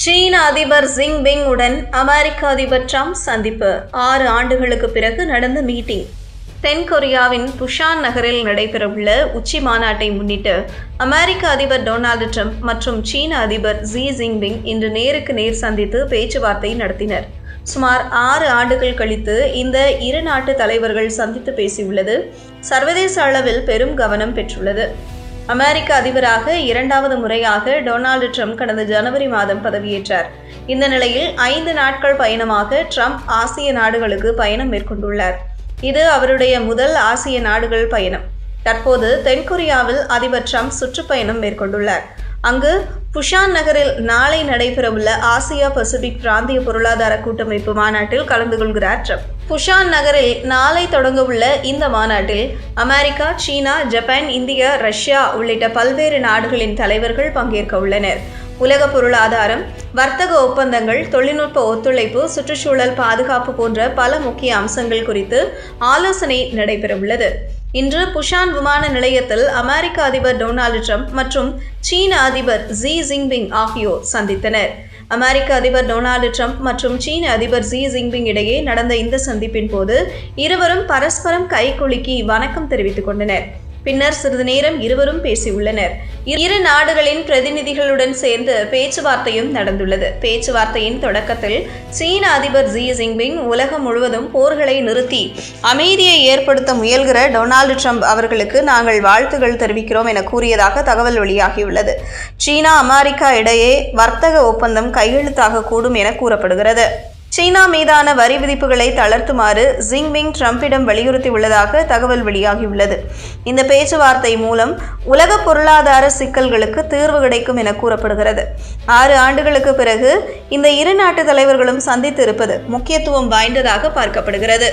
சீன அதிபர் ஜிங்பிங் உடன் அமெரிக்க அதிபர் ட்ரம்ப் சந்திப்பு. ஆறு ஆண்டுகளுக்கு பிறகு நடந்த மீட்டிங். தென்கொரியாவின் புஷான் நகரில் நடைபெறவுள்ள உச்சி மாநாட்டை முன்னிட்டு அமெரிக்க அதிபர் டொனால்டு ட்ரம்ப் மற்றும் சீன அதிபர் ஜி ஜிங்பிங் இன்று நேருக்கு நேர் சந்தித்து பேச்சுவார்த்தை நடத்தினர். சுமார் ஆறு ஆண்டுகள் கழித்து இந்த இரு நாட்டு தலைவர்கள் சந்தித்து பேசியுள்ளது. சர்வதேச அளவில் பெரும் கவனம் பெற்றுள்ளது. அமெரிக்க அதிபராக இரண்டாவது முறையாக டொனால்டு ட்ரம்ப் கடந்த ஜனவரி மாதம் பதவியேற்றார். இந்த நிலையில் ஐந்து நாட்கள் பயணமாக ட்ரம்ப் ஆசிய நாடுகளுக்கு பயணம் மேற்கொண்டுள்ளார். இது அவருடைய முதல் ஆசிய நாடுகள் பயணம். தற்போது தென்கொரியாவில் அதிபர் ட்ரம்ப் சுற்றுப்பயணம் மேற்கொண்டுள்ளார். அங்கு புஷான் நகரில் நாளை நடைபெறவுள்ள ஆசியா பசிபிக் பிராந்திய பொருளாதார கூட்டமைப்பு மாநாட்டில் கலந்து கொள்கிறார் ட்ரம்ப். புஷான் நகரில் நாளை தொடங்கவுள்ள இந்த மாநாட்டில் America China Japan India Russia உள்ளிட்ட பல்வேறு நாடுகளின் தலைவர்கள் பங்கேற்க உள்ளனர். உலக பொருளாதாரம் வர்த்தக ஒப்பந்தங்கள் தொழில்நுட்ப ஒத்துழைப்பு சுற்றுச்சூழல் பாதுகாப்பு போன்ற பல முக்கிய அம்சங்கள் குறித்து ஆலோசனை நடைபெறவுள்ளது. இன்று புஷான் விமான நிலையத்தில் அமெரிக்க அதிபர் டொனால்டு ட்ரம்ப் மற்றும் சீன அதிபர் ஜி ஜிங்பிங் ஆகியோர் சந்தித்தனர். அமெரிக்க அதிபர் டொனால்டு ட்ரம்ப் மற்றும் சீன அதிபர் ஜி ஜிங்பிங் இடையே நடந்த இந்த சந்திப்பின் போது இருவரும் பரஸ்பரம் கைகுலுக்கி வணக்கம் தெரிவித்துக் கொண்டனர். பின்னர் சிறிது நேரம் இருவரும் பேசியுள்ளனர். இரு நாடுகளின் பிரதிநிதிகளுடன் சேர்ந்து பேச்சுவார்த்தையும் நடந்துள்ளது. பேச்சுவார்த்தையின் தொடக்கத்தில் சீன அதிபர் ஜி ஜின்பிங் உலகம் முழுவதும் போர்களை நிறுத்தி அமைதியை ஏற்படுத்த முயல்கிற டொனால்டு ட்ரம்ப் அவர்களுக்கு நாங்கள் வாழ்த்துகள் தெரிவிக்கிறோம் என கூறியதாக தகவல் வெளியாகியுள்ளது. சீனா அமெரிக்கா இடையே வர்த்தக ஒப்பந்தம் கையெழுத்தாக கூடும் என கூறப்படுகிறது. சீனா மீதான வரி விதிப்புகளை தளர்த்துமாறு ஜிங்பிங் ட்ரம்பிடம் வலியுறுத்தியுள்ளதாக தகவல் வெளியாகியுள்ளது. இந்த பேச்சுவார்த்தை மூலம் உலக பொருளாதார சிக்கல்களுக்கு தீர்வு கிடைக்கும் என கூறப்படுகிறது. ஆறு ஆண்டுகளுக்கு பிறகு இந்த இரு நாட்டு தலைவர்களும் சந்தித்து இருப்பது முக்கியத்துவம் வாய்ந்ததாக பார்க்கப்படுகிறது.